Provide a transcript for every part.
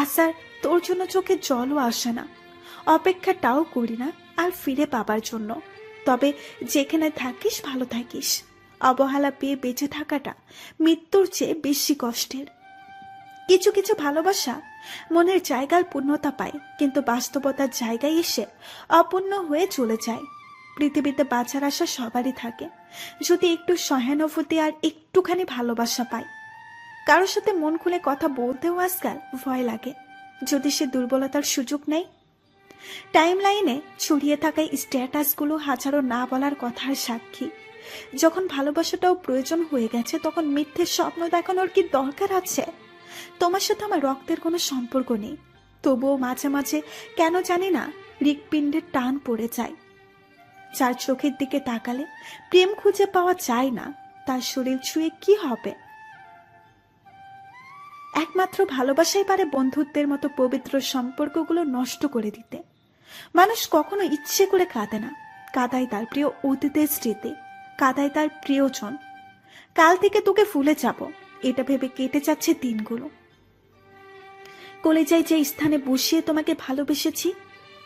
আজ আর তোর জন্য চোখে জলও আসে না। অপেক্ষাটাও করি না আর ফিরে পাবার জন্য। তবে যেখানে থাকিস, ভালো থাকিস। অবহেলা পেয়ে বেঁচে থাকাটা মৃত্যুর চেয়ে বেশি কষ্টের। কিছু কিছু ভালোবাসা মনের জায়গার পূর্ণতা পায়, কিন্তু বাস্তবতার জায়গায় এসে অপূর্ণ হয়ে চলে যায়। পৃথিবীতে বাঁচার আশা সবারই থাকে। যদি একটু সহানুভূতি আর একটুখানি ভালোবাসা পায় কারোর সাথে মন খুলে কথা বলতেও আজকাল ভয় লাগে। যদি সে দুর্বলতার সুযোগ নেয়? টাইম লাইনে ছড়িয়ে থাকা স্ট্যাটাসগুলো হাজারো না বলার কথার সাক্ষী। যখন ভালোবাসাটাও প্রয়োজন হয়ে গেছে, তখন মিথ্যে স্বপ্ন দেখানোর কি দরকার আছে? তোমার সাথে আমার রক্তের কোনো সম্পর্ক নেই। তবুও মাঝে মাঝে কেন জানি না হৃৎপিণ্ডের টান পড়ে যায়। যার চোখের দিকে তাকালে প্রেম খুঁজে পাওয়া যায় না। তার শরীর ছুঁয়ে কি হবে? একমাত্র ভালোবাসাই পারে বন্ধুত্বের মতো পবিত্র সম্পর্কগুলো নষ্ট করে দিতে। মানুষ কখনো ইচ্ছে করে কাঁদে না। কাদায় তার প্রিয় অতীতের স্মৃতি, কাদায় তার প্রিয়জন। কাল থেকে তোকে ফুলে যাব, এটা ভেবে কেটে যাচ্ছে দিনগুলো। কলেজায় যে স্থানে বসিয়ে তোমাকে ভালোবেসেছি,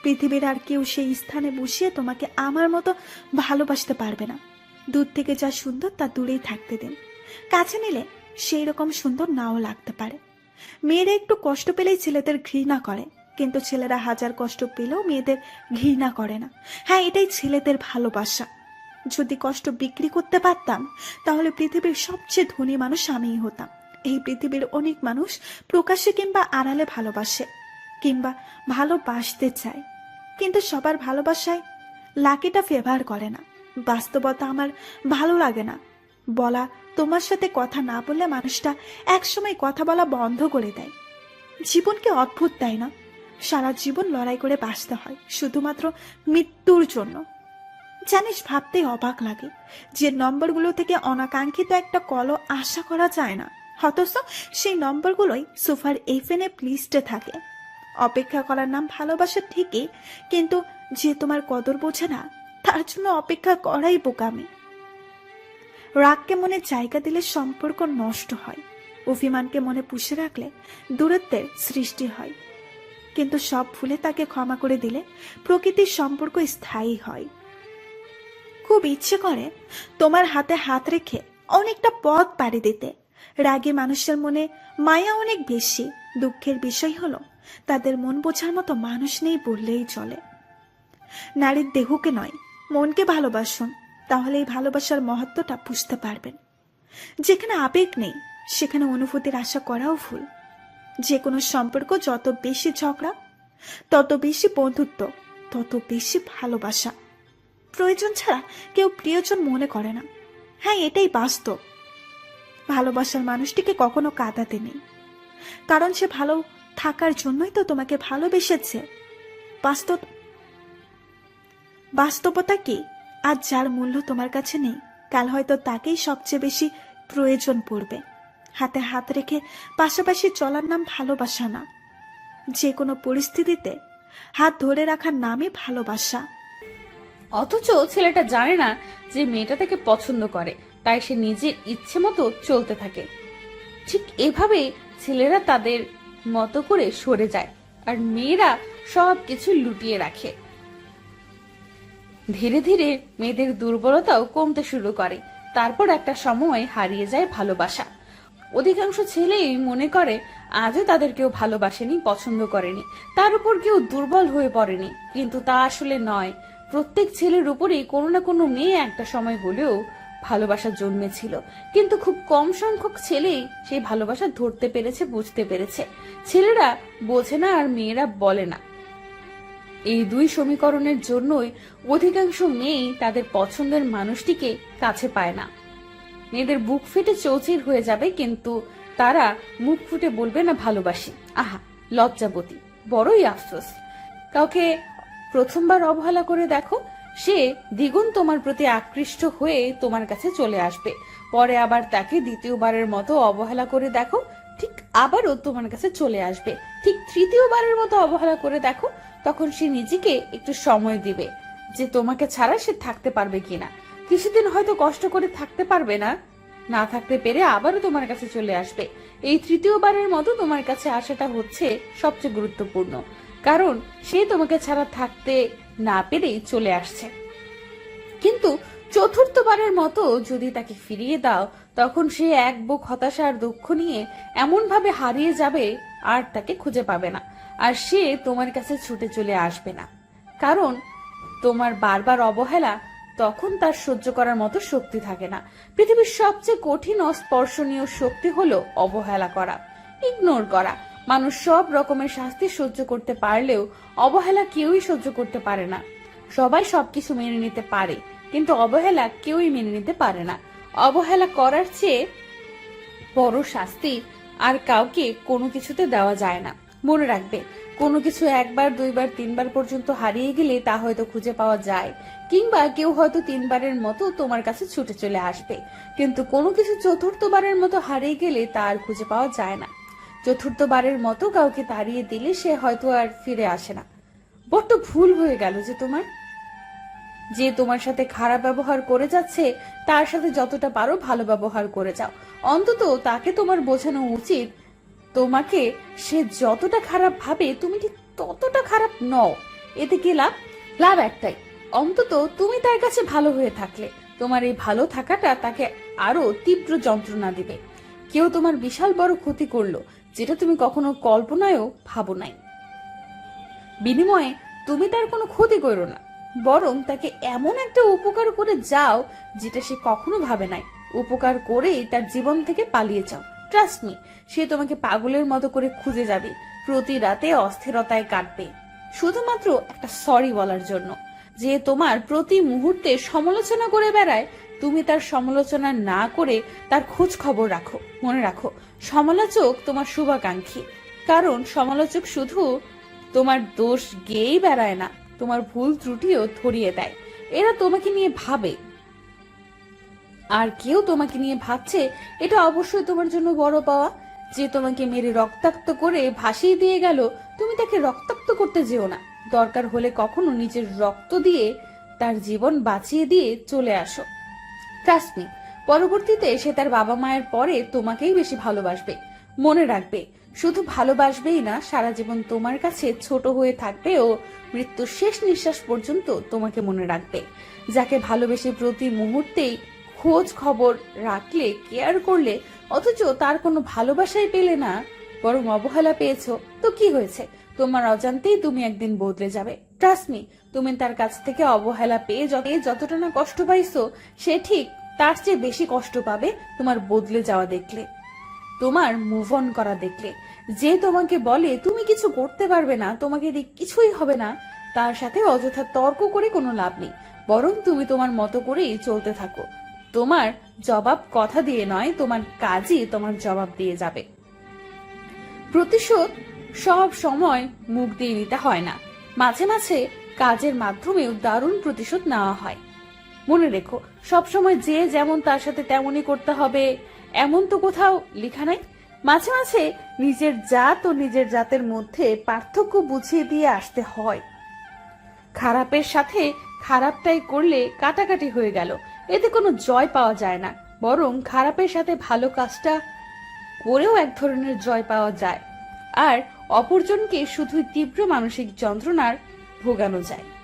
পৃথিবীর আর কেউ সেই স্থানে বসিয়ে তোমাকে আমার মতো ভালোবাসতে পারবে না। দূর থেকে যা সুন্দর তা দূরেই থাকতে দিন। কাছে নিলে সেই রকম সুন্দর নাও লাগতে পারে। মেয়েরা একটু কষ্ট পেলেই ছেলেদের ঘৃণা করে। কিন্তু ছেলেরা হাজার কষ্ট পেলেও মেয়েদের ঘৃণা করে না। হ্যাঁ এটাই ছেলেদের ভালোবাসা। যদি কষ্ট বিক্রি করতে পারতাম, তাহলে পৃথিবীর সবচেয়ে ধনী মানুষ আমিই হতাম। এই পৃথিবীর অনেক মানুষ প্রকাশ্যে কিংবা আড়ালে ভালোবাসে, কিংবা ভালোবাসতে চায়। কিন্তু সবার ভালোবাসায় লাকিটা ফেভার করে না। বাস্তবতা আমার ভালো লাগে না। বলা তোমার সাথে কথা না বললে মানুষটা একসময় কথা বলা বন্ধ করে দেয়। জীবনকে অদ্ভুত তাই না। সারা জীবন লড়াই করে বাঁচতে হয়, শুধুমাত্র মৃত্যুর জন্য। জানিস, ভাবতেই অবাক লাগে যে নম্বরগুলো থেকে অনাকাঙ্ক্ষিত একটা কলও আশা করা যায় না। অথচ সেই নম্বরগুলোই সোফার এফএনএ লিস্টে থাকে। অপেক্ষা করার নাম ভালোবাসা ঠিকই, কিন্তু যে তোমার কদর বোঝে না, তার জন্য অপেক্ষা করাই বোকামি। রাগকে মনে জায়গা দিলে সম্পর্ক নষ্ট হয়। অভিমানকে মনে পুষে রাখলে দূরত্বের সৃষ্টি হয়। কিন্তু সব ভুলে তাকে ক্ষমা করে দিলে প্রকৃতির সম্পর্ক স্থায়ী হয়। খুব ইচ্ছে করে তোমার হাতে হাত রেখে অনেকটা পথ পাড়ি দিতে। রাগে মানুষের মনে মায়া অনেক বেশি। দুঃখের বিষয় হলো, তাদের মন বোঝার মতো মানুষ নেই বললেই চলে। নারীর দেহকে নয়, মনকে ভালোবাসুন। তাহলে এই ভালোবাসার মহত্বটা বুঝতে পারবেন। যেখানে আবেগ নেই, সেখানে অনুভূতির আশা করাও ভুল। যে কোনো সম্পর্ক যত বেশি ঝগড়া, তত বেশি বন্ধুত্ব, তত বেশি ভালোবাসা। প্রয়োজন ছাড়া কেউ প্রিয়জন মনে করে না। হ্যাঁ এটাই বাস্তব। ভালোবাসার মানুষটিকে কখনো কাঁদাতে নেই। কারণ সে ভালো থাকার জন্যই তো তোমাকে ভালোবেসেছে। বাস্তব বাস্তবতা কি? আজ যার মূল্য তোমার কাছে নেই, কাল হয়তো তাকেই সবচেয়ে বেশি প্রয়োজন পড়বে। হাতে হাত রেখে পাশাপাশি চলার নাম ভালোবাসা না। যে কোনো পরিস্থিতিতে হাত ধরে রাখার নামই ভালোবাসা। অথচ ছেলেটা জানে না যে মেয়েটা তাকে পছন্দ করে, তাই সে নিজের ইচ্ছে মতো চলতে থাকে। ঠিক এভাবে ছেলেরা তাদের মতো করে সরে যায়, আর মেয়েরা সব কিছু লুটিয়ে রাখে। ধীরে ধীরে মেয়েদের দুর্বলতাও কমতে শুরু করে। তারপর একটা সময় হারিয়ে যায় ভালোবাসা। অধিকাংশ ছেলেই মনে করে, আজও তাদের কেউ ভালোবাসেনি, পছন্দ করেনি। তার উপর কেউ দুর্বল হয়ে পড়েনি। কিন্তু তা আসলে নয়। প্রত্যেক ছেলের উপরেই কোনো না কোনো মেয়ে একটা সময় হলেও ভালোবাসা জন্মেছিল। কিন্তু খুব কম সংখ্যক ছেলেই সেই ভালোবাসা ধরতে পেরেছে, বুঝতে পেরেছে। ছেলেরা বোঝে না আর মেয়েরা বলে না। এই দুই সমীকরণের জন্যই অধিকাংশ মেয়েই তাদের পছন্দের মানুষটিকে কাছে পায় না। মেয়েদের বুক ফেটে চৌচির হয়ে যাবে, কিন্তু তারা মুখ ফুটে বলবে, না, ভালোবাসি। আহা, লজ্জাবতী, বড়ই আফসোস। কাউকে প্রথমবার অবহেলা করে দেখো, সে দ্বিগুণ তোমার প্রতি আকৃষ্ট হয়ে তোমার কাছে চলে আসবে। পরে আবার তাকে দ্বিতীয়বারের মতো অবহেলা করে দেখো, ঠিক আবারও তোমার কাছে চলে আসবে। ঠিক তৃতীয়বারের মতো অবহেলা করে দেখো তখন সে নিজেকে একটু সময় দিবে যে তোমাকে ছাড়া সে থাকতে পারবে কিনা। কিছুদিন হয়তো কষ্ট করে থাকতে পারবে না। না থাকতে পেরে আবারও তোমার কাছে চলে আসবে। এই তৃতীয়বারের মতো তোমার কাছে আসাটা হচ্ছে সবচেয়ে গুরুত্বপূর্ণ। কারণ সে তোমাকে ছাড়া থাকতে না পেরেই চলে আসছে। কিন্তু চতুর্থবারের মতো যদি তাকে ফিরিয়ে দাও, তখন সে এক বুক হতাশা আর দুঃখ নিয়ে এমন ভাবে হারিয়ে যাবে আর তাকে খুঁজে পাবে না। আর সে তোমার কাছে ছুটে চলে আসবে না। কারণ তোমার বারবার অবহেলা তখন তার সহ্য করার মতো শক্তি থাকে না। পৃথিবীর সবচেয়ে কঠিন অস্পর্শনীয় শক্তি হলো অবহেলা করা ইগনোর করা। মানুষ সব রকমের শাস্তি সহ্য করতে পারলেও অবহেলা কেউই সহ্য করতে পারে না। সবাই সবকিছু মেনে নিতে পারে, কিন্তু অবহেলা কেউই মেনে নিতে পারে না। অবহেলা করার চেয়ে বড় শাস্তি আর কাউকে কোনো কিছুতে দেওয়া যায় না। মনে রাখবে, কোনো কিছু একবার, দুইবার, তিনবার পর্যন্ত হারিয়ে গেলে তা হয়তো খুঁজে পাওয়া যায়, কিংবা কেউ হয়তো তিনবারের মতো তোমার কাছে ছুটে চলে আসবে। কিন্তু কোনো কিছু চতুর্থবারের মতো হারিয়ে গেলে তা আর খুঁজে পাওয়া যায় না। চতুর্থবারের মতো কাউকে তাড়িয়ে দিলে সে হয়তো আর ফিরে আসে না। বড্ড ভুল হয়ে গেল যে তোমার। যে তোমার সাথে খারাপ ব্যবহার করে যাচ্ছে, তার সাথে যতটা পারো ভালো ব্যবহার করে যাও। অন্তত তাকে তোমার বোঝানো উচিত। তোমাকে সে যতটা খারাপ ভাবে, তুমি ঠিক ততটা খারাপ নও। এতে কি লাভ? লাভ একটাই। অন্তত তুমি তার কাছে ভালো হয়ে থাকলে। তোমার এই ভালো থাকাটা তাকে আরও তীব্র যন্ত্রণা দিবে। কেউ তোমার বিশাল বড় ক্ষতি করল, যেটা তুমি কখনো কল্পনায়ও ভাবো নাই। বিনিময়ে তুমি তার কোনো ক্ষতি করো না। বরং তাকে এমন একটা উপকার করে যাও যেটা সে কখনো ভাবে নাই। উপকার করেই তার জীবন থেকে পালিয়ে যাও। ট্রাস্ট মি সে তোমাকে পাগলের মতো করে খুঁজে যাবে। প্রতি রাতে অস্থিরতায় কাটবে। শুধুমাত্র একটা সরি বলার জন্য। যে তোমার প্রতি মুহূর্তে সমালোচনা করে বেড়ায়, তুমি তার সমালোচনা না করে তার খোঁজ খবর রাখো। মনে রাখো, সমালোচক তোমার শুভাকাঙ্ক্ষী। কারণ সমালোচক শুধু তোমার দোষ গেয়েই বেড়ায় না। তোমার ভুল ত্রুটিও ধরিয়ে দেয়। এরা তোমাকে নিয়ে ভাবে। আর কেউ তোমাকে নিয়ে ভাবছে, এটা অবশ্যই তোমার জন্য বড় পাওয়া। যে তোমাকে মেরে রক্তাক্ত করে ভাসিয়ে দিয়ে গেল, তুমি তাকে রক্তাক্ত করতে যেও না। দরকার হলে কখনো নিজের রক্ত দিয়ে তার জীবন বাঁচিয়ে দিয়ে চলে আসো। পরবর্তীতে সে তার বাবা মায়ের পরে তোমাকেই বেশি ভালোবাসবে। মনে রাখবে। শুধু ভালোবাসবেই না, সারা জীবন তোমার কাছে ছোট হয়ে থাকবে ও মৃত্যুর শেষ নিঃশ্বাস পর্যন্ত তোমাকে মনে রাখবে। যাকে ভালোবেসে প্রতি মুহূর্তেই খোঁজ খবর রাখলে, কেয়ার করলে, অথচ তার কোনো ভালোবাসাই পেলে না, বরং অবহেলা পেয়েছ, তো কি হয়েছে? তোমার অজান্তেই তুমি একদিন বদলে যাবে। ট্রাস্ট মি তুমি তার কাছ থেকে অবহেলা পেয়ে যত যতটা না কষ্ট পাইছো, সে ঠিক তার চেয়ে বেশি কষ্ট পাবে তোমার বদলে যাওয়া দেখলে। তোমার মুভ অন করা দেখলে। যে তোমাকে বলে, তুমি কিছু করতে পারবে না, তোমাকে দিয়ে কিছুই হবে না, তার সাথে অযথা তর্ক করে কোনো লাভ নেই। বরং তুমি তোমার মতো করেই চলতে থাকো। তোমার জবাব কথা দিয়ে নয়, তোমার কাজই তোমার জবাব দিয়ে যাবে। প্রতিশোধ সব সময় মুখ দিয়ে নিতে হয় না। মাঝে মাঝে কাজের মাধ্যমেও দারুণ প্রতিশোধ নেওয়া হয়। মনে রেখো, সবসময় যে যেমন তার সাথে তেমনই করতে হবে এমন তো কোথাও লেখা নাই। মাঝে মাঝে নিজের জাত ও নিজের জাতের মধ্যে পার্থক্য বুঝিয়ে দিয়ে আসতে হয়। খারাপের সাথে খারাপটাই করলে কাটাকাটি হয়ে গেল। এতে কোনো জয় পাওয়া যায় না। বরং খারাপের সাথে ভালো কাজটা করেও এক ধরনের জয় পাওয়া যায়। আর অপরজনকে শুধুই তীব্র মানসিক যন্ত্রণার ভোগানো যায়।